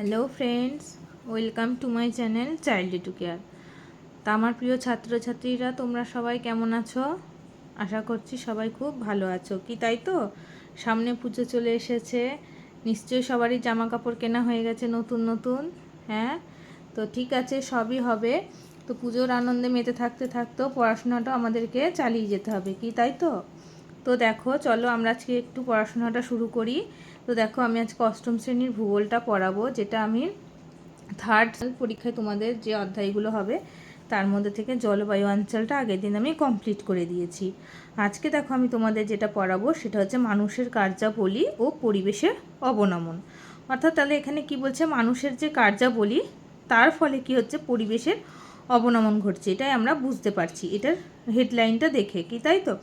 Hello friends, welcome to my channel child to care. তা আমার প্রিয় ছাত্রছাত্রীরা, তোমরা সবাই কেমন আছো? আশা করছি সবাই খুব ভালো আছো। কি তাই তো? সামনে পুজো চলে এসেছে। নিশ্চয়ই সবারই জামা কাপড় কেনা হয়ে গেছে নতুন নতুন হ্যাঁ? তো ঠিক আছে, সবই হবে। তো পুজোর আনন্দে মেতে থাকতে থাকতেও পড়াশোনাটা আমাদেরকে চালিয়ে যেতে হবে, কি তাই তো? তো দেখো, চলো আমরা আজকে একটু পড়াশোনাটা শুরু করি। তো দেখো, আমি আজকে অষ্টম শ্রেণির ভূগোলটা পড়াবো, যেটা আমি থার্ড পরীক্ষায় তোমাদের যে অধ্যায়গুলো হবে, তার মধ্যে থেকে জলবায়ু অঞ্চলটা আগের দিন আমি কমপ্লিট করে দিয়েছি। আজকে দেখো, আমি তোমাদের যেটা পড়াবো, সেটা হচ্ছে মানুষের কার্যাবলী ও পরিবেশের অবনমন। অর্থাৎ তাহলে এখানে কি বলছে? মানুষের যে কার্যাবলী, তার ফলে কি হচ্ছে? পরিবেশের অবনমন ঘটছে। এটাই আমরা বুঝতে পারছি। এটার হেডলাইনটা দেখে, কি তাই তো?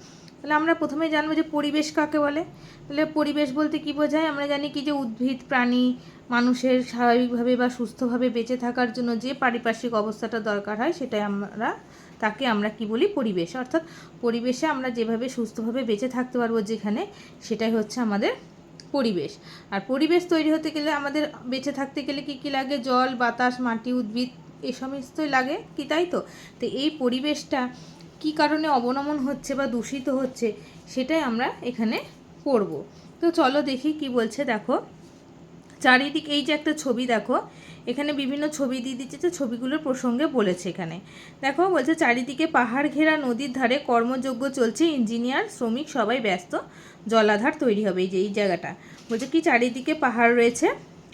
তাহলে আমরা প্রথমে জানব যে পরিবেশ কাকে বলে? তাহলে পরিবেশ বলতে কি বোঝায়? আমরা জানি কি যে উদ্ভিদ, প্রাণী মানুষের স্বাভাবিকভাবে বা সুস্থভাবে বেঁচে থাকার জন্য যে পারিপার্শ্বিক অবস্থাটা দরকার হয়, সেটাই আমরা, তাকে আমরা কি বলি? পরিবেশ। অর্থাৎ পরিবেশে আমরা যেভাবে সুস্থভাবে বেঁচে থাকতে পারব যেখানে, সেটাই হচ্ছে আমাদের পরিবেশ। আর পরিবেশ তৈরি হতে গেলে আমাদের বেঁচে থাকতে গেলে কি কি লাগে? জল, বাতাস, মাটি, উদ্ভিদ এই সমস্তই লাগে। কি তাই তো? তো এই পরিবেশটা কি কারণে অবনমন হচ্ছে বা দূষিত হচ্ছে সেটাই আমরা এখানে পড়ব। তো চলো দেখি কি বলছে, দেখো। চারিদিক, এই যে একটা ছবি, দেখো। এখানে বিভিন্ন ছবি দিয়ে দিচ্ছে যে ছবিগুলোর প্রসঙ্গে বলেছে এখানে। দেখো, বলছে চারিদিকে পাহাড় ঘেরা নদীর ধারে কর্মযোগ্য চলছে, ইঞ্জিনিয়ার, শ্রমিক, সবাই ব্যস্ত, জলাধার তৈরি হবে এই যে, এই জায়গাটা। বলছে কি চারিদিকে পাহাড় রয়েছে,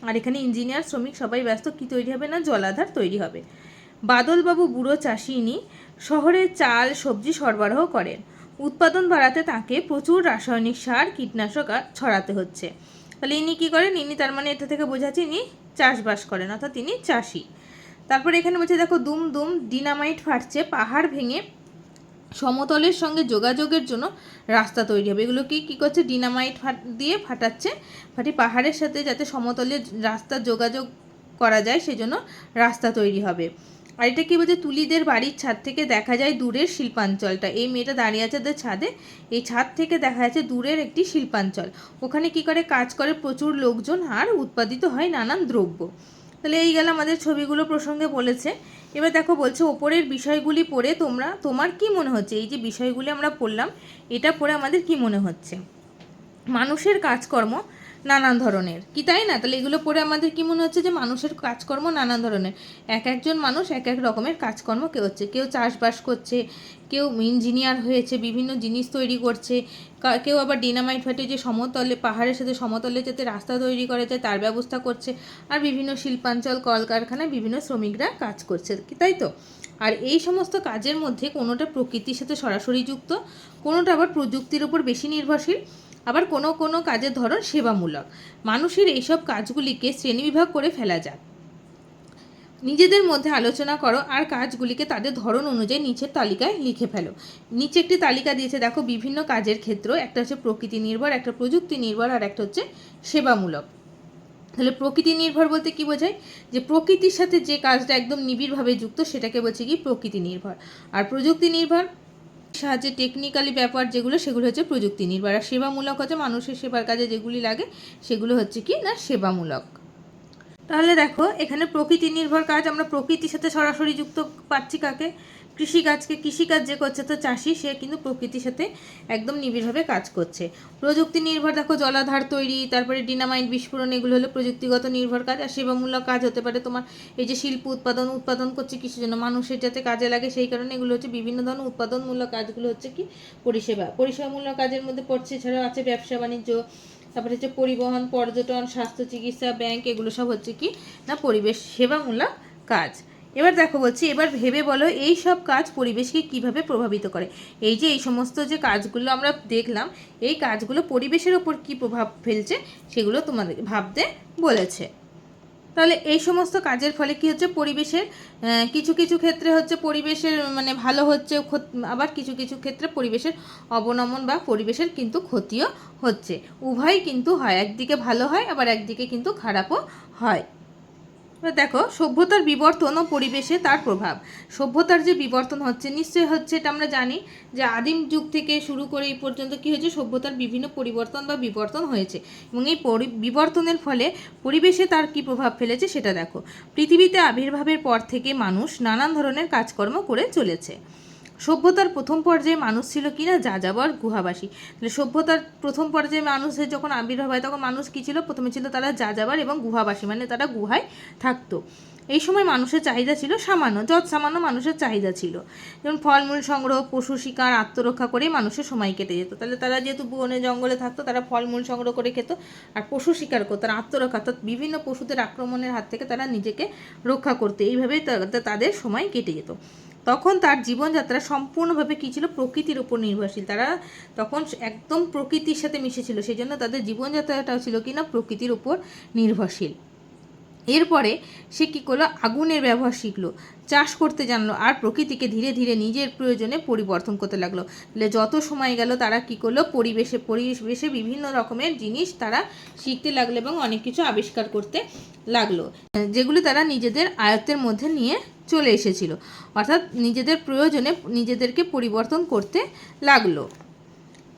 আর এখানে ইঞ্জিনিয়ার, শ্রমিক, সবাই ব্যস্ত, কি তৈরি হবে না, জলাধার তৈরি হবে। বাদলবাবু, বুড়ো, চাষি শহরে চাল, সবজি সরবরাহ করেন। উৎপাদন বাড়াতে তাকে প্রচুর রাসায়নিক সার, কীটনাশক ছড়াতে হচ্ছে। তাহলে ইনি কী করেন? ইনি তার মানে এটা থেকে বোঝাচ্ছে ইনি চাষবাস করেন, অর্থাৎ তিনি চাষি। তারপর এখানে বলছে, দেখো, দুম দুম ডিনামাইট ফাটছে, পাহাড় ভেঙে সমতলের সঙ্গে যোগাযোগের জন্য রাস্তা তৈরি হবে। এগুলো কি করছে? ডিনামাইট ফাট দিয়ে ফাটাচ্ছে ফাটি পাহাড়ের সাথে যাতে সমতলে রাস্তা যোগাযোগ করা যায়, সেজন্য রাস্তা তৈরি হবে। আর এটা কি বলছে? তুলিদের বাড়ির ছাদ থেকে দেখা যায় দূরের শিল্পাঞ্চলটা। এই মেয়েটা দাঁড়িয়ে আছে ওদের ছাদে। এই ছাদ থেকে দেখা যাচ্ছে দূরের একটি শিল্পাঞ্চল। ওখানে কি করে? কাজ করে প্রচুর লোকজন আর উৎপাদিত হয় নানান দ্রব্য। তাহলে এই গেল আমাদের ছবিগুলো প্রসঙ্গে বলেছে। এবার দেখো বলছে, ওপরের বিষয়গুলি পড়ে তোমরা, তোমার কি মনে হচ্ছে? এই যে বিষয়গুলি আমরা পড়লাম, এটা পড়ে আমাদের কি মনে হচ্ছে? মানুষের কাজকর্ম নানান ধরনের। কি তাই না? তাহলে এগুলো পড়ে আমাদের কি মনে হচ্ছে যে মানুষের কাজকর্ম নানান ধরনের। এক একজন মানুষ এক এক রকমের কাজকর্ম কেউ হচ্ছে? কেউ চাষবাস করছে, কেউ ইঞ্জিনিয়ার হয়েছে, বিভিন্ন জিনিস তৈরি করছে কেউ আবার ডিনামাইট ফাটে যে সমতলে, পাহাড়ের সাথে সমতলে যাতে রাস্তা তৈরি করা যায় তার ব্যবস্থা করছে, আর বিভিন্ন শিল্পাঞ্চল, কলকারখানায় বিভিন্ন শ্রমিকরা কাজ করছে। কি তাই তো? আর এই সমস্ত কাজের মধ্যে কোনোটা প্রকৃতির সাথে সরাসরি যুক্ত, কোনোটা আবার প্রযুক্তির উপর বেশি নির্ভরশীল আবার কোনো কোনো কাজের ধরন সেবামূলক। মানুষের এইসব কাজগুলিকে শ্রেণীবিভাগ করে ফেলা যায় নিজেদের মধ্যে আলোচনা করো আর কাজগুলিকে তাদের ধরন অনুযায়ী নিচের তালিকায় লিখে ফেলো। নিচে একটি তালিকা দিয়েছে, দেখো, বিভিন্ন কাজের ক্ষেত্র, একটা হচ্ছে প্রকৃতি নির্ভর, একটা প্রযুক্তি নির্ভর আর একটা হচ্ছে সেবামূলক। তাহলে প্রকৃতি নির্ভর বলতে কি বোঝায়? যে প্রকৃতির সাথে যে কাজটা একদম নিবিড়ভাবে যুক্ত, সেটাকে বলছে কি? প্রকৃতি নির্ভর। আর প্রযুক্তি নির্ভর সাহায্যে টেকনিক্যালি ব্যাপার যেগুলো, সেগুলো হচ্ছে প্রযুক্তি নির্ভর। আর সেবামূলক হচ্ছে মানুষের সেবার কাজে যেগুলি লাগে, সেগুলো হচ্ছে কি না, সেবামূলক। তাহলে দেখো, এখানে প্রকৃতি নির্ভর কাজ, আমরা প্রকৃতির সাথে সরাসরি যুক্ত পাচ্ছি কাকে? কৃষিকাজকে কৃষিকাজ যে করছে তো চাষি, সে কিন্তু প্রকৃতির সাথে একদম নিবিড়ভাবে কাজ করছে। প্রযুক্তি নির্ভর, দেখো জলাধার তৈরি, তারপরে ডিনামাইট বিস্ফোরণ, এগুলো হলো প্রযুক্তিগত নির্ভর কাজ, আর সেবামূলক কাজ হতে পারে তোমার এই যে শিল্প উৎপাদন উৎপাদন করছে কিসের জন্য। মানুষের যাতে কাজে লাগে সেই কারণে এগুলো হচ্ছে বিভিন্ন ধরনের উৎপাদনমূলক কাজগুলো হচ্ছে কি পরিষেবা। পরিষেবামূলক কাজের মধ্যে পড়ছে এছাড়াও আছে ব্যবসা বাণিজ্য, তারপরে হচ্ছে পরিবহন, পর্যটন, স্বাস্থ্য, চিকিৎসা, ব্যাংক, এগুলো সব হচ্ছে কি না পরিবেশ সেবামূলক কাজ। এবার দেখো বলছি, এবার ভেবে বলো এই সব কাজ পরিবেশকে কীভাবে প্রভাবিত করে? এই যে এই সমস্ত যে কাজগুলো আমরা দেখলাম, এই কাজগুলো পরিবেশের ওপর কি প্রভাব ফেলছে সেগুলো তোমাদের ভাবতে বলেছে। তাহলে এই সমস্ত কাজের ফলে কি হচ্ছে? পরিবেশের কিছু কিছু ক্ষেত্রে হচ্ছে পরিবেশের মানে ভালো হচ্ছে আবার কিছু কিছু ক্ষেত্রে পরিবেশের অবনমন বা পরিবেশের কিন্তু ক্ষতিও হচ্ছে। উভয় কিন্তু হয়, একদিকে ভালো হয়, আবার একদিকে কিন্তু খারাপও হয়। দেখো, সভ্যতার বিবর্তন ও পরিবেশে তার প্রভাব। সভ্যতার যে বিবর্তন হচ্ছে, নিশ্চয়ই হচ্ছে এটা আমরা জানি যে আদিম যুগ থেকে শুরু করে এই পর্যন্ত কী হয়েছে, সভ্যতার বিভিন্ন পরিবর্তন বা বিবর্তন হয়েছে। এবং এই বিবর্তনের ফলে পরিবেশে তার কি প্রভাব ফেলেছে সেটা দেখো। পৃথিবীতে আবির্ভাবের পর থেকে মানুষ নানান ধরনের কাজকর্ম করে চলেছে। সভ্যতার প্রথম পর্যায়ে মানুষ ছিল কি কিনা যাযাবর গুহাবাসী। তাহলে সভ্যতার প্রথম পর্যায়ে মানুষের যখন আবির্ভাব হয়, তখন মানুষ কী ছিল? প্রথমে ছিল তারা যাযাবর এবং গুহাবাসী মানে তারা গুহায় থাকতো। এই সময় মানুষের চাহিদা ছিল সামান্য, যত সামান্য মানুষের চাহিদা ছিল। যেমন ফলমূল সংগ্রহ, পশু শিকার, আত্মরক্ষা করেই মানুষের সময় কেটে যেত। তাহলে তারা যেহেতু বনে, জঙ্গলে থাকতো, তারা ফলমূল সংগ্রহ করে খেত আর পশু শিকার করতো, তারা আত্মরক্ষা অর্থাৎ বিভিন্ন পশুদের আক্রমণের হাত থেকে তারা নিজেকে রক্ষা করতে। এইভাবেই তাদের সময় কেটে যেত। তখন তার জীবনযাত্রা সম্পূর্ণভাবে কী ছিল? প্রকৃতির উপর নির্ভরশীল। তারা তখন একদম প্রকৃতির সাথে মিশেছিল সেই জন্য তাদের জীবনযাত্রাটাও ছিল কি না প্রকৃতির উপর নির্ভরশীল। এরপরে সে কী করল? আগুনের ব্যবহার শিখলো, চাষ করতে জানলো আর প্রকৃতিকে ধীরে ধীরে নিজের প্রয়োজনে পরিবর্তন করতে লাগল। তাহলে যত সময় গেল, তারা কী করল? পরিবেশে পরিবেশে বিভিন্ন রকমের জিনিস তারা শিখতে লাগল এবং অনেক কিছু আবিষ্কার করতে লাগল, যেগুলো তারা নিজেদের আয়ত্তের মধ্যে নিয়ে চলে এসেছিল। অর্থাৎ নিজেদের প্রয়োজনে নিজেদেরকে পরিবর্তন করতে লাগল।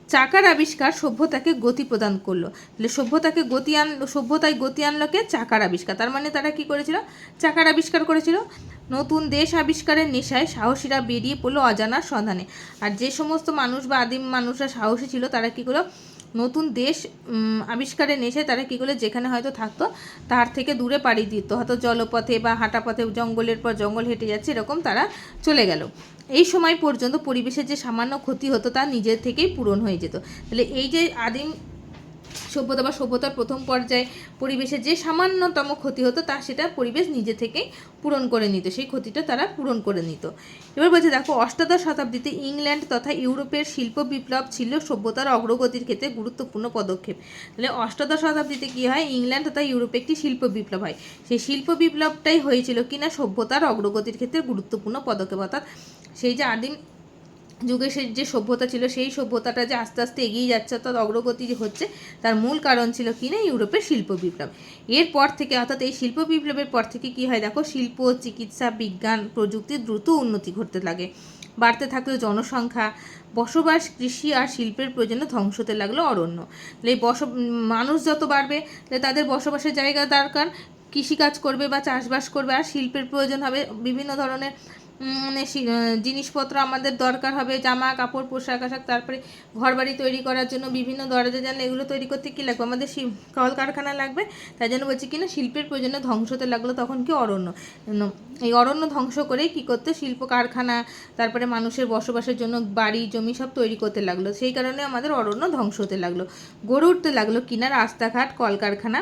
চাকার আবিষ্কার সভ্যতাকে গতি প্রদান করল। তাহলে সভ্যতাকে গতি আনলো সভ্যতায় গতি আনলো কে? চাকার আবিষ্কার। তার মানে তারা কি করেছিল? চাকার আবিষ্কার করেছিল। নতুন দেশ আবিষ্কারের নেশায় সাহসীরা বেরিয়ে পড়ল অজানার সন্ধানে। আর যে সমস্ত মানুষ বা আদিম মানুষরা সাহসী ছিল, তারা কি করল? নতুন দেশ আবিষ্কারে নেশে তারা কী করে যেখানে হয়তো থাকতো, তার থেকে দূরে পাড়ি দিত। হয়তো জলপথে বা হাঁটাপথে, জঙ্গলের পর জঙ্গল হেঁটে যাচ্ছে, এরকম তারা চলে গেল। এই সময় পর্যন্ত পরিবেশের যে সামান্য ক্ষতি হতো, তা নিজের থেকেই পূরণ হয়ে যেত। তাহলে এই যে আদিম সভ্যতা বা সভ্যতার প্রথম পর্যায়ে পরিবেশের যে সামান্যতম ক্ষতি হতো, তা সেটা পরিবেশ নিজে থেকেই পূরণ করে নিত। সেই ক্ষতিটা তারা পূরণ করে নিত। এবার বলছে, দেখো, অষ্টাদশ শতাব্দীতে ইংল্যান্ড তথা ইউরোপের শিল্প বিপ্লব ছিল সভ্যতার অগ্রগতির ক্ষেত্রে গুরুত্বপূর্ণ পদক্ষেপ। তাহলে অষ্টাদশ শতাব্দীতে কী হয়? ইংল্যান্ড তথা ইউরোপে একটি শিল্প বিপ্লব হয়। সেই শিল্প বিপ্লবটাই হয়েছিল কিনা সভ্যতার অগ্রগতির ক্ষেত্রে গুরুত্বপূর্ণ পদক্ষেপ। অর্থাৎ সেই যে আদিম যুগে সে যে সভ্যতা ছিল, সেই সভ্যতাটা যে আস্তে আস্তে এগিয়ে যাচ্ছে, অর্থাৎ অগ্রগতি যে হচ্ছে, তার মূল কারণ ছিল কিনা ইউরোপের শিল্প বিপ্লব। এরপর থেকে, অর্থাৎ এই শিল্প বিপ্লবের পর থেকে কি হয়? দেখো, শিল্প, চিকিৎসা, বিজ্ঞান প্রযুক্তির দ্রুত উন্নতি ঘটতে লাগে। বাড়তে থাকল জনসংখ্যা, বসবাস, কৃষি আর শিল্পের প্রয়োজনে ধ্বংস হতে লাগল অরণ্য। তাহলে বস মানুষ যত বাড়বে, তাহলে তাদের বসবাসের জায়গা দরকার, কৃষিকাজ করবে বা চাষবাস করবে, আর শিল্পের প্রয়োজন হবে বিভিন্ন ধরনের মানে জিনিসপত্র আমাদের দরকার হবে, জামা, কাপড়, পোশাক আশাক, তারপরে ঘরবাড়ি তৈরি করার জন্য বিভিন্ন দরজা জানলা, এগুলো তৈরি করতে কী লাগবে? আমাদের কলকারখানা লাগবে, তাই জন্য বলছি কিনা শিল্পের প্রয়োজনে ধ্বংস হতে লাগল, তখন কি অরণ্য? এই অরণ্য ধ্বংস করে কি করতে? শিল্প কারখানা, তারপরে মানুষের বসবাসের জন্য বাড়ি, জমি সব তৈরি করতে লাগল, সেই কারণে আমাদের অরণ্য ধ্বংস হতে লাগল, গড়ে উঠতে লাগল কিনা রাস্তাঘাট, কলকারখানা,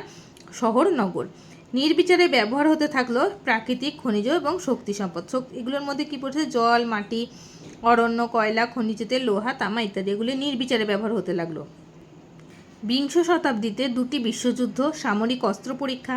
শহর, নগর। নির্বিচারে ব্যবহার হতে থাকল প্রাকৃতিক খনিজ এবং শক্তি সম্পদ। এগুলোর মধ্যে কী পড়ছে? জল, মাটি, অরণ্য, কয়লা, খনিজ তেল, লোহা, তামা ইত্যাদি। এগুলি নির্বিচারে ব্যবহার হতে লাগল। বিংশ শতাব্দীতে দুটি বিশ্বযুদ্ধ, সামরিক অস্ত্র পরীক্ষা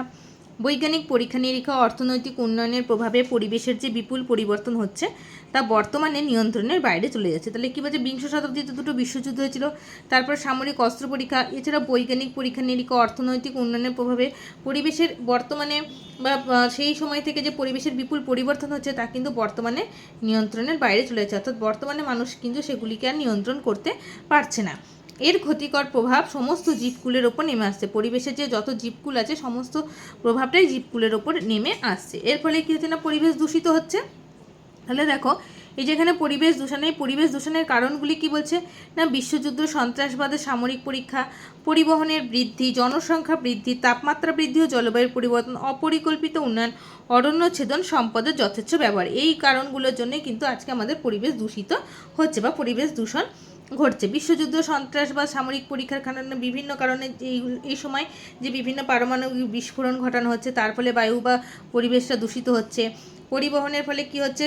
বৈজ্ঞানিক পরীক্ষা নিরীক্ষা অর্থনৈতিক উন্নয়নের প্রভাবে পরিবেশের যে বিপুল পরিবর্তন হচ্ছে, তা বর্তমানে নিয়ন্ত্রণের বাইরে চলে যাচ্ছে। তাহলে কী বলছে বিংশ শতাব্দীতে দুটো বিশ্বযুদ্ধ হয়েছিল, তারপর সামরিক অস্ত্র পরীক্ষা, এছাড়া বৈজ্ঞানিক পরীক্ষা নিরীক্ষা অর্থনৈতিক উন্নয়নের প্রভাবে পরিবেশের বর্তমানে বা, সেই সময় থেকে যে পরিবেশের বিপুল পরিবর্তন হচ্ছে, তা কিন্তু বর্তমানে নিয়ন্ত্রণের বাইরে চলে যাচ্ছে। অর্থাৎ বর্তমানে মানুষ কিন্তু সেগুলিকে আর নিয়ন্ত্রণ করতে পারছে না। এর ক্ষতিকর প্রভাব সমস্ত জীবকুলের ওপর নেমে আসছে। পরিবেশে যে যত জীবকুল আছে, সমস্ত প্রভাবটাই জীবকুলের ওপর নেমে আসছে। এর ফলে কী হচ্ছে না, পরিবেশ দূষিত হচ্ছে। তাহলে দেখো, এই যেখানে পরিবেশ দূষণ পরিবেশ দূষণের কারণগুলি কি বলছে? না, বিশ্বযুদ্ধ, সন্ত্রাসবাদের সামরিক পরীক্ষা, পরিবহনের বৃদ্ধি, জনসংখ্যা বৃদ্ধি, তাপমাত্রা বৃদ্ধি ও জলবায়ুর পরিবর্তন, অপরিকল্পিত উন্নয়ন, অরণ্য ছেদন, সম্পদের যথেচ্ছ ব্যবহার। এই কারণগুলোর জন্যই কিন্তু আজকে আমাদের পরিবেশ দূষিত হচ্ছে বা পরিবেশ দূষণ ঘটছে। বিশ্বযুদ্ধ সন্ত্রাসবাদ সামরিক পরীক্ষার কারণে বিভিন্ন কারণে এই এই সময় যে বিভিন্ন পারমাণবিক বিস্ফোরণ ঘটানো হচ্ছে, তার ফলে বায়ু বা পরিবেশটা দূষিত হচ্ছে। পরিবহনের ফলে কি হচ্ছে?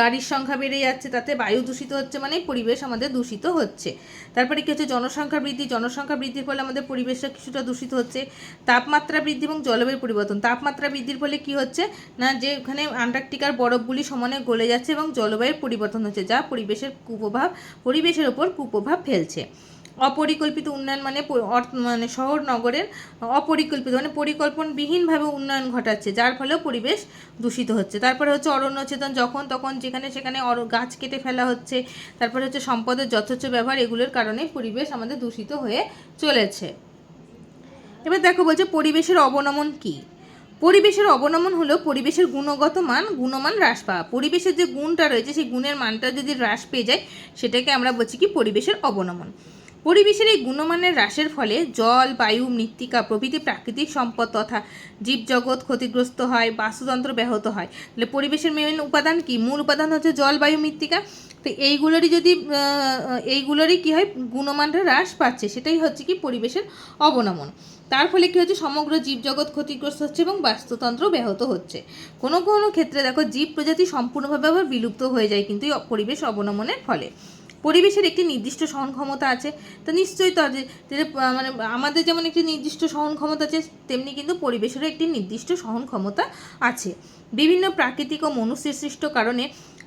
গাড়ির সংখ্যা বেড়ে যাচ্ছে, তাতে বায়ু দূষিত হচ্ছে মানে পরিবেশ আমাদের দূষিত হচ্ছে। তারপরে কি হচ্ছে, জনসংখ্যা বৃদ্ধি, জনসংখ্যা বৃদ্ধির ফলে আমাদের পরিবেশটা কিছুটা দূষিত হচ্ছে। তাপমাত্রা বৃদ্ধি এবং জলবায়ু পরিবর্তন, তাপমাত্রা বৃদ্ধির ফলে কি হচ্ছে না, যে ওখানে আন্টার্কটিকার বরফগুলি সমানে গলে যাচ্ছে এবং জলবায়ুর পরিবর্তন হচ্ছে, যা পরিবেশের কুপ্রভাব, পরিবেশের ওপর কুপ্রভাব ফেলছে। অপরিকল্পিত উন্নয়ন মানে মানে শহর নগরের অপরিকল্পিত মানে পরিকল্পনবিহীনভাবে উন্নয়ন ঘটাচ্ছে, যার ফলেও পরিবেশ দূষিত হচ্ছে। তারপরে হচ্ছে অরণ্য অরণ্যছেদন যখন তখন যেখানে সেখানে অর- গাছ কেটে ফেলা হচ্ছে, তারপরে হচ্ছে সম্পদের যথেচ্ছ ব্যবহার, এগুলোর কারণে পরিবেশ আমাদের দূষিত হয়ে চলেছে। এবার দেখো বলছে পরিবেশের অবনমন কি? পরিবেশের অবনমন হলো পরিবেশের গুণগত মান, গুণমান হ্রাস পাওয়া। পরিবেশের যে গুণটা রয়েছে, সেই গুণের মানটা যদি হ্রাস পেয়ে যায়, সেটাকে আমরা বলছি কি? পরিবেশের অবনমন। পরিবেশের এই গুণমানের হ্রাসের ফলে জল, বায়ু, মৃত্তিকা প্রভৃতি প্রাকৃতিক সম্পদ তথা জীবজগৎ ক্ষতিগ্রস্ত হয়, বাস্তুতন্ত্র ব্যাহত হয়। তাহলে পরিবেশের মেন উপাদান কি? মূল উপাদান হচ্ছে জল, বায়ু, মৃত্তিকা। তো এইগুলোরই যদি এইগুলোরই কি হয়? গুণমানটা হ্রাস পাচ্ছে। সেটাই হচ্ছে কি? পরিবেশের অবনমন। তার ফলে কি হচ্ছে? সমগ্র জীবজগৎ ক্ষতিগ্রস্ত হচ্ছে এবং বাস্তুতন্ত্র ব্যাহত হচ্ছে। কোনো কোনো ক্ষেত্রে দেখো, জীব প্রজাতি সম্পূর্ণভাবে আবার বিলুপ্ত হয়ে যায় কিন্তু এই পরিবেশ অবনমনের ফলে। পরিবেশের একটি নির্দিষ্ট সহন ক্ষমতা আছে। তো নিশ্চয়ই তো মানে আমাদের যেমন একটি নির্দিষ্ট সহন ক্ষমতা আছে, তেমনি কিন্তু পরিবেশেরও একটি নির্দিষ্ট সহন ক্ষমতা আছে। বিভিন্ন প্রাকৃতিক ও মনুষ্যের সৃষ্ট কারণে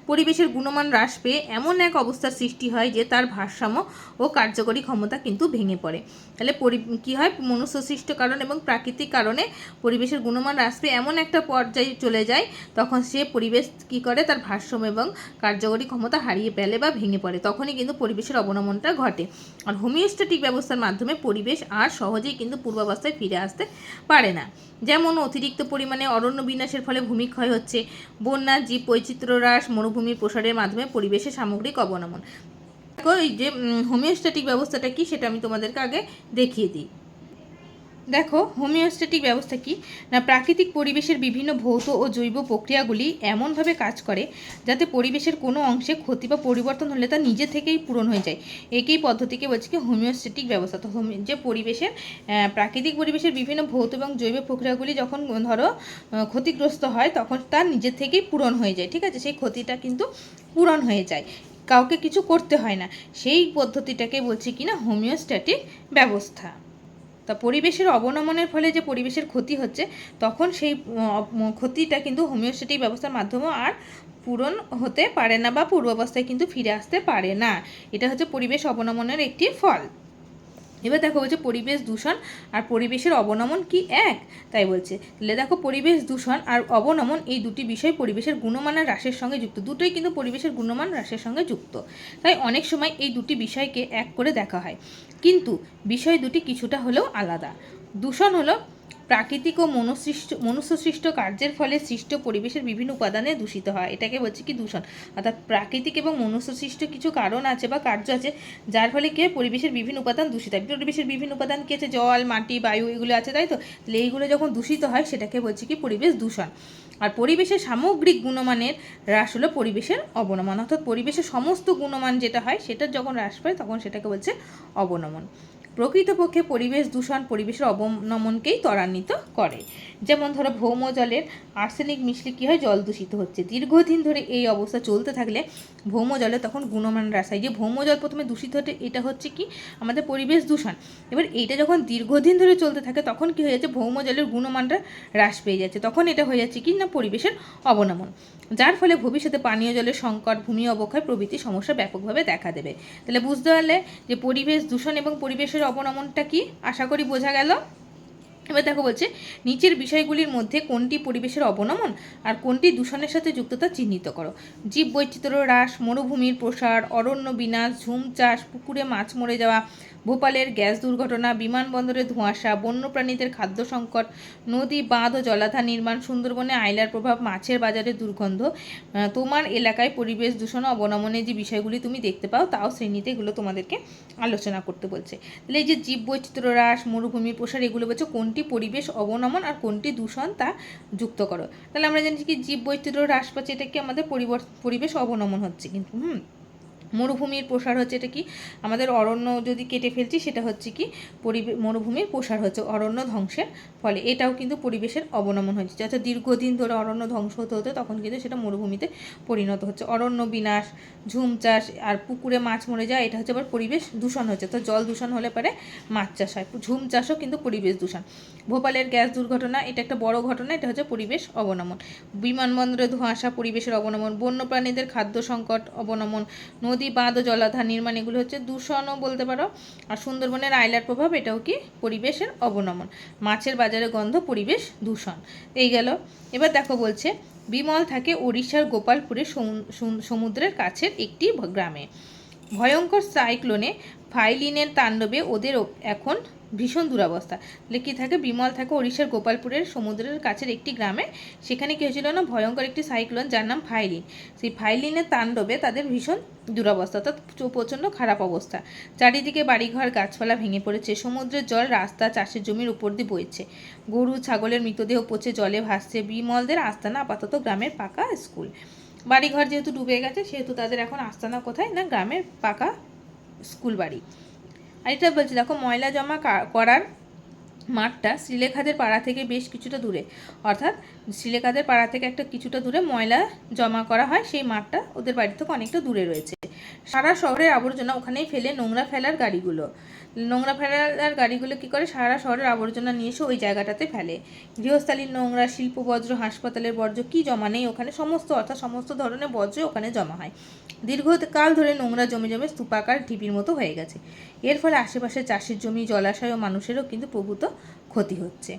পরিবেশের গুণমান হ্রাস পেয়ে এমন এক অবস্থার সৃষ্টি হয় যে তার ভারসাম্য ও কার্যকরী ক্ষমতা কিন্তু ভেঙে পড়ে। তাহলে পরি, কী হয়? মনুষ্য সৃষ্ট কারণ এবং প্রাকৃতিক কারণে পরিবেশের গুণমান হ্রাস পেয়ে এমন একটা পর্যায়ে চলে যায়, তখন সে পরিবেশ কী করে? তার ভারসাম্য এবং কার্যকরী ক্ষমতা হারিয়ে ফেলে বা ভেঙে পড়ে। তখনই কিন্তু পরিবেশের অবনমনটা ঘটে। আর হোমিওস্ট্যাটিক ব্যবস্থার মাধ্যমে পরিবেশ আর সহজেই কিন্তু পূর্বাবস্থায় ফিরে আসতে পারে না। যেমন অতিরিক্ত পরিমাণে অরণ্য বিনাশের ফলে ভূমিক্ষয় হচ্ছে, বন্যা জীব বৈচিত্র্য হ্রাস মরুভূমির প্রসারের মাধ্যমে পরিবেশের সামগ্রিক অবনমন। দেখো এই যে হোমিওস্ট্যাটিক ব্যবস্থাটা কি সেটা আমি তোমাদেরকে আগে দেখিয়ে দিই। দেখো হোমিওস্ট্যাটিক ব্যবস্থা কি? না, প্রাকৃতিক পরিবেশের বিভিন্ন ভৌত ও জৈব প্রক্রিয়াগুলি এমনভাবে কাজ করে যাতে পরিবেশের কোনো অংশে ক্ষতি বা পরিবর্তন হলে তা নিজে থেকেই পূরণ হয়ে যায়। একই পদ্ধতিকে বলছে কি হোমিওস্ট্যাটিক ব্যবস্থা। তো যে পরিবেশের প্রাকৃতিক পরিবেশের বিভিন্ন ভৌত এবং জৈব প্রক্রিয়াগুলি যখন, ধরো ক্ষতিগ্রস্ত হয়, তখন তা নিজে থেকেই পূরণ হয়ে যায়, ঠিক আছে? সেই ক্ষতিটা কিন্তু পূরণ হয়ে যায়। কাউকে কিছু করতে হয় না। সেই পদ্ধতিটাকে বলছি কি না হোমিওস্ট্যাটিক ব্যবস্থা। তা পরিবেশের অবনমনের ফলে যে পরিবেশের ক্ষতি হচ্ছে, তখন সেই ক্ষতিটা কিন্তু হোমিওস্ট্যাটিক ব্যবস্থার মাধ্যমেও আর পূরণ হতে পারে না বা পূর্বাবস্থায় কিন্তু ফিরে আসতে পারে না। এটা হচ্ছে পরিবেশ অবনমনের একটি ফল। এবার দেখো বলছে পরিবেশ দূষণ আর পরিবেশের অবনমন কি এক? তাই বলছে। তাহলে দেখো পরিবেশ দূষণ আর অবনমন এই দুটি বিষয় পরিবেশের গুণমানের হ্রাসের সঙ্গে যুক্ত। দুটোই কিন্তু পরিবেশের গুণমান, হ্রাসের সঙ্গে যুক্ত। তাই অনেক সময় এই দুটি বিষয়কে এক করে দেখা হয়। কিন্তু বিষয় দুটি কিছুটা হলেও আলাদা। দূষণ হলো প্রাকৃতিক ও মনুসৃষ্ট মনুষ্যসৃষ্ট কার্যের ফলে সৃষ্ট পরিবেশের বিভিন্ন উপাদানে দূষিত হয়। এটাকে বলছে কি দূষণ। অর্থাৎ প্রাকৃতিক এবং মনুষ্যসৃষ্ট কিছু কারণ আছে বা কার্য আছে, যার ফলে কি পরিবেশের বিভিন্ন উপাদান দূষিত হয়। পরিবেশের বিভিন্ন উপাদান কি আছে? জল, মাটি, বায়ু এগুলো আছে, তাই তো? তাহলে এইগুলো যখন দূষিত হয়, সেটাকে বলছে কি পরিবেশ দূষণ। আর পরিবেশের সামগ্রিক গুণমানের হ্রাস হলো পরিবেশের অবনমন। অর্থাৎ পরিবেশের সমস্ত গুণমান যেটা হয়, সেটার যখন হ্রাস পায়, তখন সেটাকে বলছে অবনমন। প্রকৃতপক্ষে পরিবেশ দূষণ পরিবেশের অবনমনকেই ত্বরান্বিত করে। যেমন ধরো ভৌম জলের আর্সেনিক মিশলে কী হয়? জল দূষিত হচ্ছে। দীর্ঘদিন ধরে এই অবস্থা চলতে থাকলে ভৌম জলে তখন গুণমান হ্রাস হয় যে ভৌম জল প্রথমে দূষিত হতে, এটা হচ্ছে কি? আমাদের পরিবেশ দূষণ। এবার এইটা যখন দীর্ঘদিন ধরে চলতে থাকে, তখন কি হয়ে যাচ্ছে? ভৌম জলের গুণমানটা হ্রাস পেয়ে যাচ্ছে। তখন এটা হয়ে যাচ্ছে কি? না, পরিবেশের অবনমন। যার ফলে ভবিষ্যতে পানীয় জলের সংকট, ভূমি অবক্ষয় প্রভৃতি সমস্যা ব্যাপকভাবে দেখা দেবে। তাহলে বুঝতে পারলে যে পরিবেশ দূষণ এবং পরিবেশের অবনমনটা কি? আশা করি বোঝা গেল। এবার দেখো বলছে, নিচের বিষয়গুলির মধ্যে কোনটি পরিবেশের অবনমন আর কোনটি দূষণের সাথে যুক্ততা চিহ্নিত করো? জীব বৈচিত্র্য হ্রাস, মরুভূমির প্রসার, অরণ্য বিনাশ, ঝুম চাষ, পুকুরে মাছ মরে যাওয়া ভোপালের গ্যাস দুর্ঘটনা বিমানবন্দরে ধোঁয়াশা, বন্যপ্রাণীদের খাদ্য সংকট, নদী বাঁধ ও জলাধার নির্মাণ, সুন্দরবনে আইলার প্রভাব, মাছের বাজারে দুর্গন্ধ তোমার এলাকায় পরিবেশ দূষণ ও অবনমনের যে বিষয়গুলি তুমি দেখতে পাও, তাও শ্রেণীতে এগুলো তোমাদেরকে আলোচনা করতে বলছে। তাহলে এই যে জীব বৈচিত্র্য হ্রাস মরুভূমির প্রসার, এগুলো বলছে কোনটি পরিবেশ অবনমন আর কোনটি দূষণ তা যুক্ত করো। তাহলে আমরা জানি কি, জীব বৈচিত্র্য হ্রাস পাচ্ছে, এটা কি আমাদের পরিবেশ অবনমন হচ্ছে কিন্তু, হুম? মরুভূমির প্রসার হচ্ছে এটা কি? আমাদের অরণ্য যদি কেটে ফেলছি সেটা হচ্ছে কি? পরিবে মরুভূমির প্রসার হচ্ছে অরণ্য ধ্বংসের ফলে। এটাও কিন্তু পরিবেশের অবনমন হচ্ছে অর্থাৎ দীর্ঘদিন ধরে অরণ্য ধ্বংস হতে হতে তখন কিন্তু সেটা মরুভূমিতে পরিণত হচ্ছে। অরণ্য বিনাশ, ঝুম চাষ আর পুকুরে মাছ মরে যায় এটা হচ্ছে আবার পরিবেশ দূষণ হচ্ছে। তো জল দূষণ হলে পরে মাছ চাষ হয়। ঝুম চাষও কিন্তু পরিবেশ দূষণ। ভোপালের গ্যাস দুর্ঘটনা, এটা একটা বড় ঘটনা, এটা হচ্ছে পরিবেশ অবনমন। বিমানবন্দরে ধোঁয়াশা পরিবেশের অবনমন। বন্যপ্রাণীদের খাদ্য সংকট অবনমন। নদী নদী, বাঁধ ও জলাধার নির্মাণ, এগুলো হচ্ছে দূষণও বলতে পারো। আর সুন্দরবনের আয়লার প্রভাব, এটাও কি? পরিবেশের অবনমন। মাছের বাজারে গন্ধ, পরিবেশ দূষণ। এই গেল। এবার দেখো বলছে, বিমল থাকে ওড়িশার সমু- সমুদ্রের কাছের একটি গ্রামে। ভয়ঙ্কর সাইক্লোনে ফাইলিনের তাণ্ডবে ওদের এখন ভীষণ দুরবস্থা। তাহলে কী থাকে, বিমল থাকে, ওড়িশার গোপালপুরের সমুদ্রের কাছের একটি গ্রামে। সেখানে কী হয়েছিল না, ভয়ঙ্কর একটি সাইক্লোন যার নাম ফাইলিন। সেই ফাইলিনের তাণ্ডবে তাদের ভীষণ দুরবস্থা, অর্থাৎ প্রচণ্ড খারাপ অবস্থা। চারিদিকে বাড়িঘর, গাছপালা ভেঙে পড়েছে, সমুদ্রের জল রাস্তা, চাষের জমির উপর দিয়ে বইছে। গরু, ছাগলের মৃতদেহ পচে জলে ভাসছে, বিমলদের আস্তানা আপাতত গ্রামের পাকা স্কুল। বাড়িঘর যেহেতু ডুবে গেছে, সেহেতু তাদের এখন আস্তানা কোথায় না, গ্রামের পাকা স্কুল বাড়ি। আর এটা বলছি, দেখো, ময়লা জমা করার মাঠটা শ্রীলেখাদের পাড়া থেকে বেশ কিছুটা দূরে। অর্থাৎ শ্রীলেখাদের পাড়া থেকে একটা কিছুটা দূরে ময়লা জমা করা হয়, সেই মাঠটা ওদের বাড়ি থেকে অনেকটা দূরে রয়েছে। সারা শহরের আবর্জনা ওখানেই ফেলে নোংরা ফেলার গাড়িগুলো। নোংরা ফেলার গাড়িগুলো কি করে? সারা শহরের আবর্জনা নিয়ে এসে ওই জায়গাটাতে ফেলে। গৃহস্থালীর নোংরা শিল্প বজ্র হাসপাতালের বর্জ্য কি জমা নেই? ওখানে সমস্ত অর্থাৎ সমস্ত ধরনের বর্জ্য ওখানে জমা হয়। দীর্ঘকাল ধরে নোংরা জমে জমে স্তূপাকার ঢিপির মতো হয়ে গেছে। এর ফলে আশেপাশে চাষের জমি, জলাশয় ও মানুষেরও কিন্তু প্রভূত ক্ষতি হচ্ছে।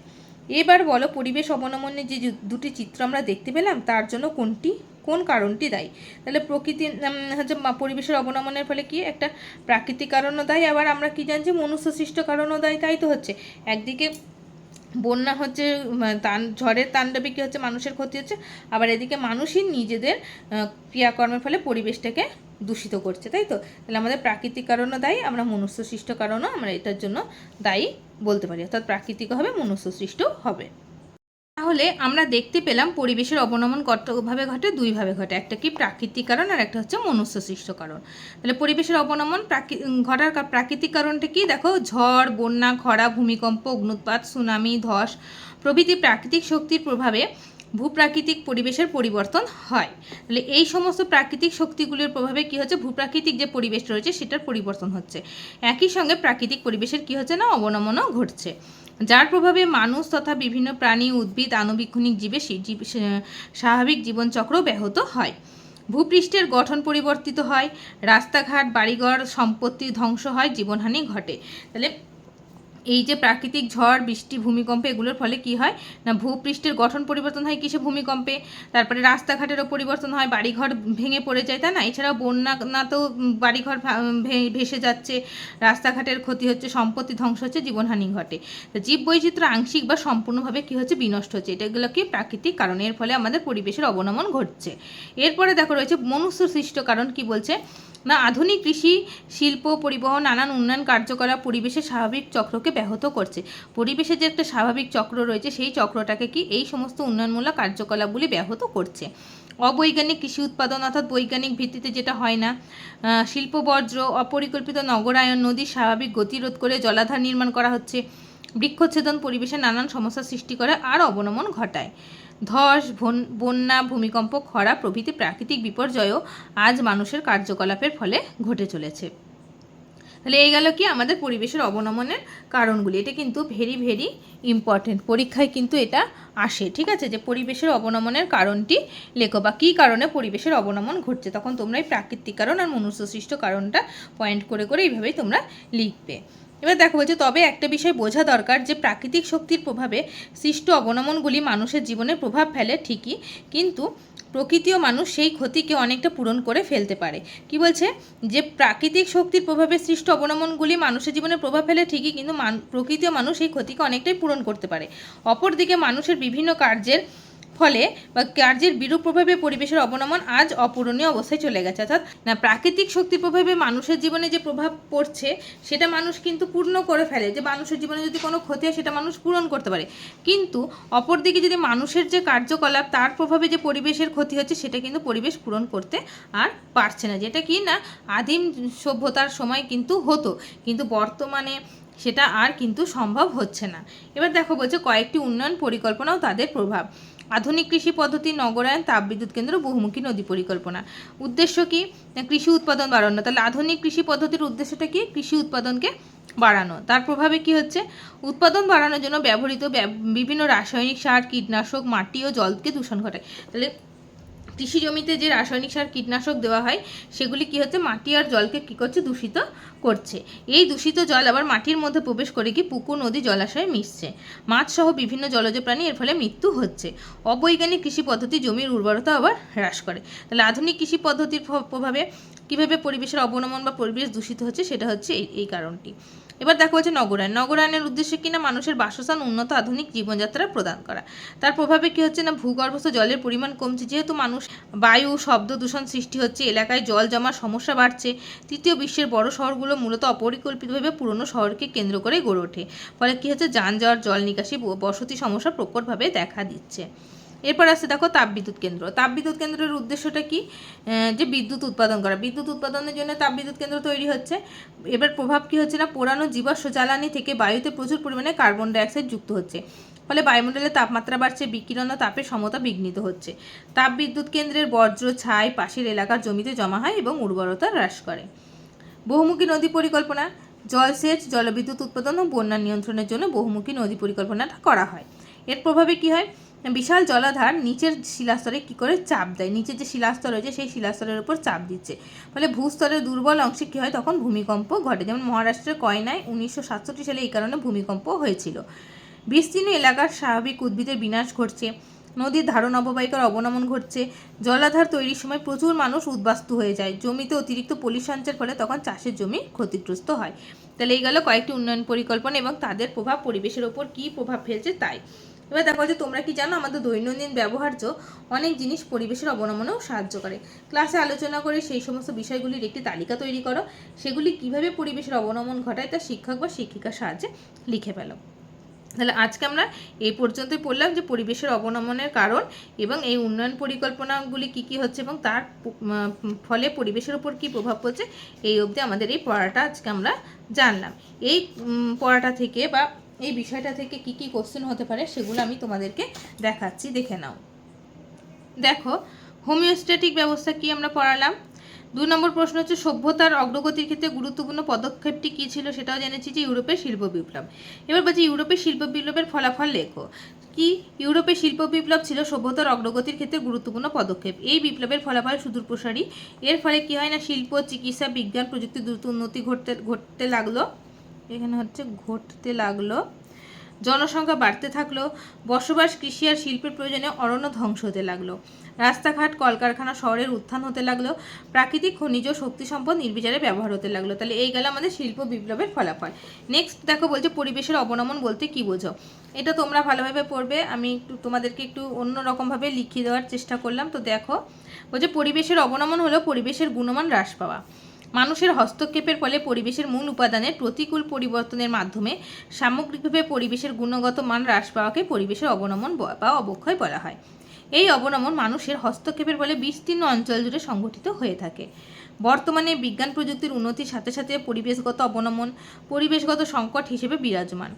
এবার বলো, পরিবেশ অবনমনের যে যে দুটি চিত্র আমরা দেখতে পেলাম, তার জন্য কোনটি কোন কারণটি দায়ী? তাহলে প্রকৃতি হচ্ছে পরিবেশের অবনমনের ফলে কি একটা প্রাকৃতিক কারণও দায়ী, আবার আমরা কি জানছি মনুষ্য সৃষ্ট কারণও দায়ী, তাই তো হচ্ছে। একদিকে বন্যা হচ্ছে তান, ঝড়ের তাণ্ডবে কী হচ্ছে, মানুষের ক্ষতি হচ্ছে, আবার এদিকে মানুষই নিজেদের ক্রিয়াকর্মের ফলে পরিবেশটাকে দূষিত করছে, তাই তো? তাহলে আমাদের প্রাকৃতিক কারণও দায়ী, আমরা মনুষ্য সৃষ্ট কারণও আমরা এটার জন্য দায়ী বলতে পারি, অর্থাৎ প্রাকৃতিক হবে মনুষ্য সৃষ্ট হবে। তাহলে আমরা দেখতে পেলাম পরিবেশের অবনমন কতভাবে ঘটে? দুইভাবে ঘটে। একটা কি প্রাকৃতিক কারণ আর একটা হচ্ছে মনুষ্য সৃষ্ট কারণ। তাহলে পরিবেশের অবনমন ঘটার প্রাকৃতিক কারণটা কি? দেখো, ঝড়, বন্যা, খরা, ভূমিকম্প, অগ্নুৎপাত, সুনামি, ধস প্রভৃতি প্রাকৃতিক শক্তির প্রভাবে ভূপ্রাকৃতিক পরিবেশের পরিবর্তন হয়। তাহলে এই সমস্ত প্রাকৃতিক শক্তিগুলির প্রভাবে কি হচ্ছে? ভূপ্রাকৃতিক যে পরিবেশ রয়েছে, সেটার পরিবর্তন হচ্ছে। একই সঙ্গে প্রাকৃতিক পরিবেশের কি হচ্ছে না? অবনমনও ঘটছে। যার প্রভাবে মানুষ তথা বিভিন্ন প্রাণী, উদ্ভিদ আণুবীক্ষণিক জীবে স্বাভাবিক জীবনচক্র ব্যাহত হয়। ভূপৃষ্ঠের গঠন পরিবর্তিত হয়, রাস্তাঘাট, বাড়িঘর, সম্পত্তি ধ্বংস হয়, জীবনহানি ঘটে। তাহলে এই যে প্রাকৃতিক ঝড়, বৃষ্টি, ভূমিকম্প, এগুলোর ফলে কি হয়? না, ভূপৃষ্ঠের গঠন পরিবর্তন হয় কিসে ভূমিকম্পে? তারপরে রাস্তাঘাটেরও পরিবর্তন হয়, বাড়িঘর ভেঙে পড়ে যায়, তাই না? এছাড়াও বন্যা, না তো বাড়িঘর ভেসে যাচ্ছে, রাস্তাঘাটের ক্ষতি হচ্ছে, সম্পত্তি ধ্বংস হচ্ছে, জীবনহানি ঘটে। তো জীব বৈচিত্র্য আংশিক বা সম্পূর্ণভাবে কি হচ্ছে? বিনষ্ট হচ্ছে। এটাগুলো কি? প্রাকৃতিক কারণ এর ফলে আমাদের পরিবেশের অবনমন ঘটছে। এরপরে দেখো রয়েছে মনুষ্য সৃষ্ট কারণ কি বলছে? না আধুনিক কৃষি, শিল্প, পরিবহন, নানান উন্নয়ন কার্যকলাপ পরিবেশের স্বাভাবিক চক্রকে ব্যাহত করছে। পরিবেশের যে একটা স্বাভাবিক চক্র রয়েছে, সেই চক্রটাকে কি এই সমস্ত উন্নয়নমূলক কার্যকলাপগুলি ব্যাহত করছে? অবৈজ্ঞানিক কৃষি উৎপাদন অর্থাৎ বৈজ্ঞানিক ভিত্তিতে যেটা হয় না শিল্প বর্জ্য, অপরিকল্পিত নগরায়ন, নদীর স্বাভাবিক গতিরোধ করে জলাধার নির্মাণ করা হচ্ছে, বৃক্ষচ্ছেদন পরিবেশে নানান সমস্যা সৃষ্টি করে আর অবনমন ঘটায়। ধস, বন- বন্যা, ভূমিকম্প, খরা প্রভৃতি প্রাকৃতিক বিপর্যয়ও আজ মানুষের কার্যকলাপের ফলে ঘটে চলেছে। তাহলে এই গেল কি আমাদের পরিবেশের অবনমনের কারণগুলি। এটা কিন্তু ভেরি ভেরি ইম্পর্টেন্ট পরীক্ষায় কিন্তু এটা আসে। ঠিক আছে? যে পরিবেশের অবনমনের কারণটি লেখো বা কী কারণে পরিবেশের অবনমন ঘটছে। তখন তোমরা এই প্রাকৃতিক কারণ আর মনুষ্য সৃষ্ট কারণটা পয়েন্ট করে করে এইভাবেই তোমরা লিখবে। এবার দেখো বলছে তবে একটা বিষয় বোঝা দরকার যে প্রাকৃতিক শক্তির প্রভাবে সৃষ্ট অবনমনগুলি মানুষের জীবনে প্রভাব ফেলে ঠিকই, কিন্তু প্রকৃতিও মানুষ সেই ক্ষতিকে অনেকটা পূরণ করে ফেলতে পারে। কি বলছে? যে প্রাকৃতিক শক্তির প্রভাবে সৃষ্ট অবনমনগুলি মানুষের জীবনে প্রভাব ফেলে ঠিকই, কিন্তু মান প্রকৃতি মানুষ সেই ক্ষতিকে অনেকটাই পূরণ করতে পারে। অপরদিকে মানুষের বিভিন্ন কার্যের ফলে বা কার্যের বিরূপ প্রভাবে পরিবেশের অবনমন আজ অপূরণীয় অবস্থায় চলে গেছে। অর্থাৎ, না, প্রাকৃতিক শক্তির প্রভাবে মানুষের জীবনে যে প্রভাব পড়ছে, সেটা মানুষ কিন্তু পূর্ণ করে ফেলে। যে মানুষের জীবনে যদি কোনো ক্ষতি হয়, সেটা মানুষ পূরণ করতে পারে। কিন্তু অপরদিকে যদি মানুষের যে কার্যকলাপ, তার প্রভাবে যে পরিবেশের ক্ষতি হচ্ছে, সেটা কিন্তু পরিবেশ পূরণ করতে আর পারছে না। যেটা কি, না, আদিম সভ্যতার সময় কিন্তু হতো। কিন্তু বর্তমানে সেটা আর কিন্তু সম্ভব হচ্ছে না। এবার দেখো বলছে, কয়েকটি উন্নয়ন পরিকল্পনাও তাদের প্রভাব। আধুনিক কৃষি পদ্ধতি নগরায়ন, তাপবিদ্যুৎ কেন্দ্র, বহুমুখী নদী পরিকল্পনা। উদ্দেশ্য কি? কৃষি উৎপাদন বাড়ানো। তাহলে আধুনিক কৃষি পদ্ধতির উদ্দেশ্যটা কি? কৃষি উৎপাদনকে বাড়ানো। তার প্রভাবে কি হচ্ছে? উৎপাদন বাড়ানোর জন্য ব্যবহৃত বিভিন্ন রাসায়নিক সার, কীটনাশক, মাটি ও জলকে দূষণ ঘটায়। তাহলে কৃষি জমিতে যে রাসায়নিক সার, কীটনাশক দেওয়া হয়, সেগুলি কি হচ্ছে? মাটি আর জলকে কী করছে? দূষিত করছে। এই দূষিত জল আবার মাটির মধ্যে প্রবেশ করে কি পুকুর, নদী, জলাশয়ে মিশছে। মাছ সহ বিভিন্ন জলজ প্রাণী এর ফলে মৃত্যু হচ্ছে। অবৈজ্ঞানিক কৃষি পদ্ধতি জমির উর্বরতা আবার হ্রাস করে। তাহলে আধুনিক কৃষি পদ্ধতির প্রভাবে কীভাবে পরিবেশের অবনমন বা পরিবেশ দূষিত হচ্ছে, সেটা হচ্ছে এই এই কারণটি। এবার দেখা হচ্ছে নগরায়ন নগরায়নের উদ্দেশ্যে কিনা মানুষের বাসস্থান উন্নত আধুনিক জীবনযাত্রা প্রদান করা। তার প্রভাবে কি হচ্ছে না ভূগর্ভস্থ জলের পরিমাণ কমছে? যেহেতু মানুষ বায়ু, শব্দ দূষণ সৃষ্টি হচ্ছে, এলাকায় জল জমার সমস্যা বাড়ছে, তৃতীয় বিশ্বের বড় শহরগুলো মূলত অপরিকল্পিতভাবে পুরনো শহরকে কেন্দ্র করে গড়ে ওঠে। ফলে কি হচ্ছে? যানজট, জল নিকাশি বসতি সমস্যা প্রকটভাবে দেখা দিচ্ছে। এরপর আসছে দেখো তাপবিদ্যুৎ কেন্দ্র। তাপবিদ্যুৎ কেন্দ্রের উদ্দেশ্যটা কি? যে বিদ্যুৎ উৎপাদন করা। বিদ্যুৎ উৎপাদনের জন্য তাপবিদ্যুৎ কেন্দ্র তৈরি হচ্ছে। এবার প্রভাব কি হচ্ছে না? পোড়ানো জীবাশ্ম জ্বালানি থেকে বায়ুতে প্রচুর পরিমাণে কার্বন ডাইঅক্সাইড যুক্ত হচ্ছে। ফলে বায়ুমণ্ডলের তাপমাত্রা বাড়ছে, বিকিরণ ও তাপের সমতা বিঘ্নিত হচ্ছে। তাপ বিদ্যুৎ কেন্দ্রের বজ্র ছাই পাশের এলাকার জমিতে জমা হয় এবং উর্বরতা হ্রাস করে। বহুমুখী নদী পরিকল্পনা জলসেচ জলবিদ্যুৎ উৎপাদন ও বন্যা নিয়ন্ত্রণের জন্য বহুমুখী নদী পরিকল্পনাটা করা হয়। এর প্রভাবে কি হয়? বিশাল জলাধার নিচের শিলাস্তরে কি করে চাপ দেয়? নিচের যে শিলাস্তর রয়েছে, সেই শিলাস্তরের উপর চাপ দিচ্ছে। ফলে ভূস্তরের দুর্বল অংশে কী হয়? তখন ভূমিকম্প ঘটে। যেমন মহারাষ্ট্রের কয়নায় উনিশশো সাতষট্টি সালে এই কারণে ভূমিকম্প হয়েছিল। বিস্তীর্ণ এলাকার স্বাভাবিক উদ্ভিদের বিনাশ ঘটছে। নদীর ধারণ অববাহিকার অবনমন ঘটছে। জলাধার তৈরির সময় প্রচুর মানুষ উদ্বাস্তু হয়ে যায়। জমিতে অতিরিক্ত পলি সঞ্চার ফলে তখন চাষের জমি ক্ষতিগ্রস্ত হয়। তাহলে এই গেল কয়েকটি উন্নয়ন পরিকল্পনা এবং তাদের প্রভাব পরিবেশের ওপর কী প্রভাব ফেলছে তাই। এবার দেখো যে তোমরা কি জানো, আমাদের দৈনন্দিন ব্যবহার্য অনেক জিনিস পরিবেশের অবনমনেও সাহায্য করে। ক্লাসে আলোচনা করে সেই সমস্ত বিষয়গুলির একটি তালিকা তৈরি করো, সেগুলি কীভাবে পরিবেশের অবনমন ঘটায় তা শিক্ষক বা শিক্ষিকার সাহায্যে লিখে ফেলো। তাহলে আজকে আমরা এই পর্যন্তই পড়লাম যে পরিবেশের অবনমনের কারণ এবং এই উন্নয়ন পরিকল্পনাগুলি কি কি হচ্ছে এবং তার ফলে পরিবেশের উপর কি প্রভাব পড়ছে, এই অবধি আমাদের এই পড়াটা আজকে আমরা জানলাম। এই পড়াটা থেকে বা এই বিষয়টা থেকে কি কি কোশ্চেন হতে পারে সেগুলো আমি তোমাদেরকে দেখাচ্ছি, দেখে নাও। দেখো, হোমিওস্ট্যাটিক ব্যবস্থা কি আমরা পড়ালাম? দু নম্বর প্রশ্ন হচ্ছে, সভ্যতার অগ্রগতির ক্ষেত্রে গুরুত্বপূর্ণ পদক্ষেপটি কী ছিল সেটাও জেনেছি যে ইউরোপের শিল্প বিপ্লব। এবার বলছি, ইউরোপের শিল্প বিপ্লবের ফলাফল লেখো। কি? ইউরোপের শিল্প বিপ্লব ছিল সভ্যতার অগ্রগতির ক্ষেত্রে গুরুত্বপূর্ণ পদক্ষেপ। এই বিপ্লবের ফলাফল সুদূর প্রসারী। এর ফলে কী হয় না, শিল্প, চিকিৎসা, বিজ্ঞান প্রযুক্তি দ্রুত উন্নতি ঘটতে ঘটতে লাগল। এখানে হচ্ছে ঘটতে লাগল। জনসংখ্যা বাড়তে থাকল, বসবাস, কৃষি আর শিল্পের প্রয়োজনে অরণ্য ধ্বংস হতে লাগল। রাস্তাঘাট, কলকারখানা, শহরের উত্থান হতে লাগল, প্রাকৃতিক খনিজ শক্তি সম্পদ নির্বিচারে ব্যবহার হতে লাগল। তাহলে এই গেল আমাদের শিল্প বিপ্লবের ফলাফল। নেক্সট দেখো বলছে পরিবেশের অবনমন বলতে কি বোঝো? এটা তোমরা ভালোভাবে পড়বে, আমি একটু তোমাদেরকে একটু অন্য রকমভাবে লিখিয়ে দেওয়ার চেষ্টা করলাম। তো দেখো, বলছে পরিবেশের অবনমন হলো পরিবেশের গুণমান হ্রাস পাওয়া। মানুষের হস্তক্ষেপের ফলে পরিবেশের মূল উপাদানের প্রতিকূল পরিবর্তনের মাধ্যমে সামগ্রিকভাবে পরিবেশের গুণগত মান হ্রাস পাওয়াকে পরিবেশের অবনমন বা অবক্ষয় বলা হয়। এই অবনমন মানুষের হস্তক্ষেপের ফলে বিস্তীর্ণ অঞ্চল জুড়ে সংঘটিত হয়ে থাকে। বর্তমানে বিজ্ঞান প্রযুক্তির উন্নতির সাথে সাথে পরিবেশগত অবনমন, পরিবেশগত সংকট হিসেবে বিরাজমান।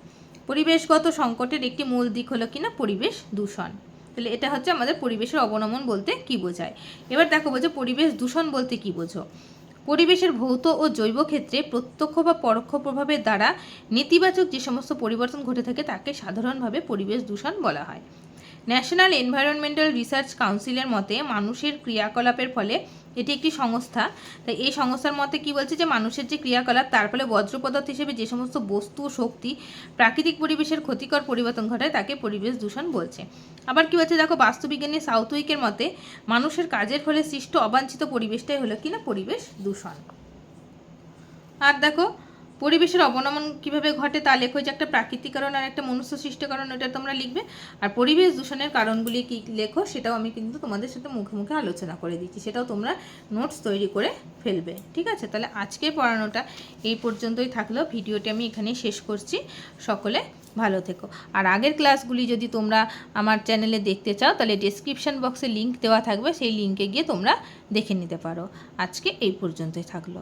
পরিবেশগত সংকটের একটি মূল দিক হলো কিনা? পরিবেশ দূষণ। তাহলে এটা হচ্ছে আমাদের পরিবেশের অবনমন বলতে কি বোঝায়? এবার দেখো বলছে পরিবেশ দূষণ বলতে কি বোঝো। পরিবেশের ভৌত ও জৈব ক্ষেত্রে প্রত্যক্ষ বা পরোক্ষ প্রভাবের দ্বারা নেতিবাচক যে সমস্ত পরিবর্তন ঘটে থাকে তাকে সাধারণভাবে পরিবেশ দূষণ বলা হয়। ন্যাশনাল এনভায়রনমেন্টাল রিসার্চ কাউন্সিলের মতে মানুষের ক্রিয়াকলাপের ফলে এটি একটি সংস্থা। তাই এই সংস্থার মতে কি বলছে যে, মানুষের যে ক্রিয়াকলাপ, তার ফলে বজ্র পদার্থ হিসেবে যে সমস্ত বস্তু শক্তি প্রাকৃতিক পরিবেশের ক্ষতিকর পরিবর্তন ঘটায়, তাকে পরিবেশ দূষণ বলছে। আবার কি বলছে, দেখো, বাস্তুবিজ্ঞানী সাউথ উইকের মতে, মানুষের কাজের ফলে সৃষ্ট অবাঞ্ছিত পরিবেশটাই হলো কিনা পরিবেশ দূষণ। আর দেখো পরিবেশের অবনমন কীভাবে ঘটে তা লেখো যে একটা প্রাকৃতিক কারণ আর একটা মনুষ্য সৃষ্ট কারণ এটা তোমরা লিখবে। আর পরিবেশ দূষণের কারণগুলি কি লেখো, সেটাও আমি কিন্তু তোমাদের সাথে মুখে মুখে আলোচনা করে দিচ্ছি। সেটাও তোমরা নোটস তৈরি করে ফেলবে, ঠিক আছে? তাহলে আজকে পড়ানোটা এই পর্যন্তই থাকল। ভিডিওটি আমি এখানেই শেষ করছি। সকলে ভালো থেকো। আর আগের ক্লাসগুলি যদি তোমরা আমার চ্যানেলে দেখতে চাও, তাহলে ডেসক্রিপশন বক্সে লিংক দেওয়া থাকবে। সেই লিঙ্কে গিয়ে তোমরা দেখে নিতে পারো। আজকে এই পর্যন্তই থাকল।